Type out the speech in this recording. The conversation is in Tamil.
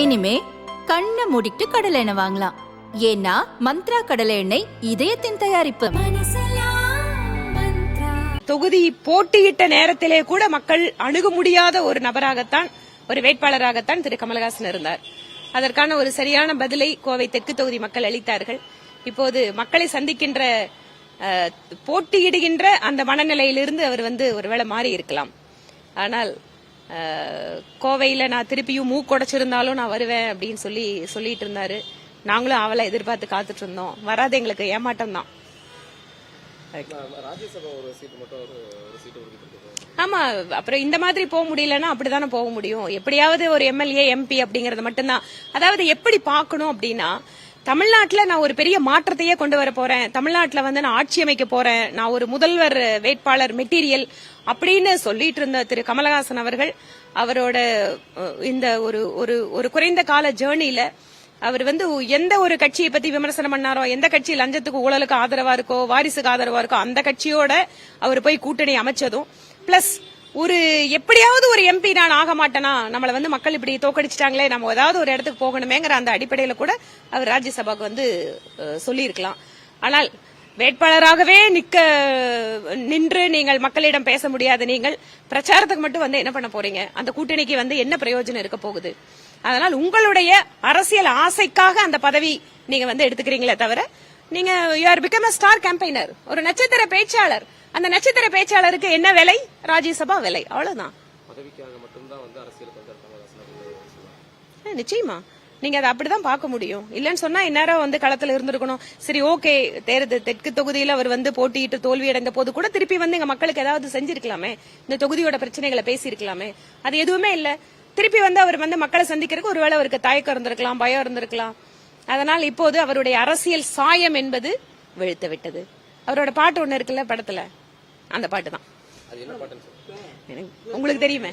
இனிமே கண்ணை மூடிட்டு கடலை எண்ணெய் வாங்கலாம். ஏன்னா மந்த்ரா கடலை எண்ணெய் இதயத்தின் தயாரிப்பு. தொகுதி போட்டியிட்ட நேரத்திலே கூட மக்கள் அணுக முடியாத ஒரு நபராகத்தான் ஒரு வேட்பாளராகத்தான் திரு கமலஹாசன் இருந்தார். அதற்கான ஒரு சரியான பதிலை கோவை தெற்கு தொகுதி மக்கள் அளித்தார்கள். இப்போது மக்களை சந்திக்கின்ற அஹ், போட்டியிடுகின்ற அந்த மனநிலையிலிருந்து அவர் வந்து ஒருவேளை மாறி இருக்கலாம் ஆனால் கோவையில நான் திருப்பியும் மூக்குடைச்சிருந்தாலும் நான் வருவேன் அப்படின்னு சொல்லி சொல்லிட்டு இருந்தாரு. நாங்களும் அவளை எதிர்பார்த்து காத்துட்டு இருந்தோம். வராது எங்களுக்கு ஏமாட்டம் தான் ஆமா அப்புறம் இந்த மாதிரி போக முடியலன்னா அப்படிதானே போக முடியும்? எப்படியாவது ஒரு எம்எல்ஏ எம்பி அப்படிங்கறது மட்டும்தான். அதாவது எப்படி பார்க்கணும் அப்படின்னா தமிழ்நாட்டில் நான் ஒரு பெரிய மாற்றத்தையே கொண்டு வர போறேன். தமிழ்நாட்டில் வந்து நான் ஆட்சி அமைக்க போறேன். நான் ஒரு முதல்வர் வேட்பாளர் மெட்டீரியல் அப்படின்னு சொல்லிட்டு இருந்த திரு. கமலஹாசன் அவர்கள் அவரோட இந்த ஒரு ஒரு ஒரு குறைந்த கால ஜேர்னியில அவர் வந்து எந்த ஒரு கட்சியை பத்தி விமர்சனம் பண்ணாரோ எந்த கட்சி லஞ்சத்துக்கு ஊழலுக்கு ஆதரவா இருக்கோ வாரிசுக்கு ஆதரவா இருக்கோ அந்த கட்சியோட அவர் போய் கூட்டணி அமைச்சதும் பிளஸ் ஒரு எப்படியாவது ஒரு எம்பி நான் ஆக மாட்டேனா? நம்மளை வந்து மக்கள் இப்படி தோக்கடிச்சிட்டாங்களே நம்ம ஏதாவது ஒரு இடத்துக்கு போகணுமேங்கிற அந்த அடிப்படையில கூட அவர் ராஜ்யசபாக்கு வந்து சொல்லியிருக்கலாம். ஆனால் வேட்பாளராகவே நிக்க நின்று நீங்கள் மக்களிடம் பேச முடியாத நீங்கள் பிரச்சாரத்துக்கு மட்டும் வந்து என்ன பண்ண போறீங்க? அந்த கூட்டணிக்கு வந்து என்ன பிரயோஜனம் இருக்க போகுது? அதனால் உங்களுடைய அரசியல் ஆசைக்காக அந்த பதவி நீங்க வந்து எடுத்துக்கிறீங்களே தவிர நீங்க you are become star campaigner ஒரு நட்சத்திர பேச்சாளர். அந்த நட்சத்திர பேச்சாளருக்கு என்ன விலை? ராஜ்யசபா விலை. அவ்வளவுதான். நிச்சயமா. நீங்க அதை அப்படிதான் பார்க்க முடியும். இல்லன்னு சொன்னா இந்நேரம் வந்து களத்துல இருந்திருக்கணும். சரி ஓகே. தேர்தல் தெற்கு தொகுதியில அவர் வந்து போட்டியிட்டு தோல்வி அடைந்த போது கூட திருப்பி வந்து எங்க மக்களுக்கு ஏதாவது செஞ்சிருக்கலாமே. இந்த தொகுதியோட பிரச்சனைகளை பேசியிருக்கலாமே. அது எதுவுமே இல்ல. திருப்பி வந்து அவர் வந்து மக்களை சந்திக்கிறதுக்கு ஒருவேளை அவருக்கு தயக்கம் இருந்திருக்கலாம் பயம் இருந்திருக்கலாம். அதனால் இப்போது அவருடைய அரசியல் சாயம் என்பது வெளுத்து விட்டது அவரோட பாட்டு ஒண்ணு இருக்குல்ல படத்துல? அந்த பாட்டு தான் உங்களுக்கு தெரியுமே?